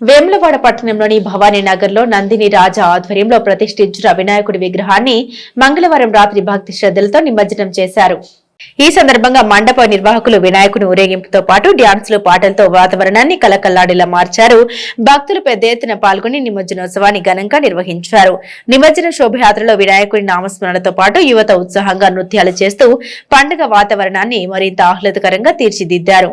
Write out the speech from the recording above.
వేములవాడ పట్టణంలోని భవానీ నగర్లో నందిని రాజా ఆధ్వర్యంలో ప్రతిష్ఠించిన వినాయకుడి విగ్రహాన్ని మంగళవారం రాత్రి భక్తి శ్రద్ధలతో నిమజ్జనం చేశారు. ఈ సందర్భంగా మండప నిర్వాహకులు వినాయకుని ఊరేగింపుతో పాటు డ్యాన్సులు పాటలతో వాతావరణాన్ని కలకల్లాడేలా మార్చారు. భక్తులు పెద్ద ఎత్తున పాల్గొని నిమజ్జనోత్సవాన్ని ఘనంగా నిర్వహించారు. నిమజ్జన శోభయాత్రలో వినాయకుడి నామస్మరణతో పాటు యువత ఉత్సాహంగా నృత్యాలు చేస్తూ పండుగ వాతావరణాన్ని మరింత ఆహ్లాదకరంగా తీర్చిదిద్దారు.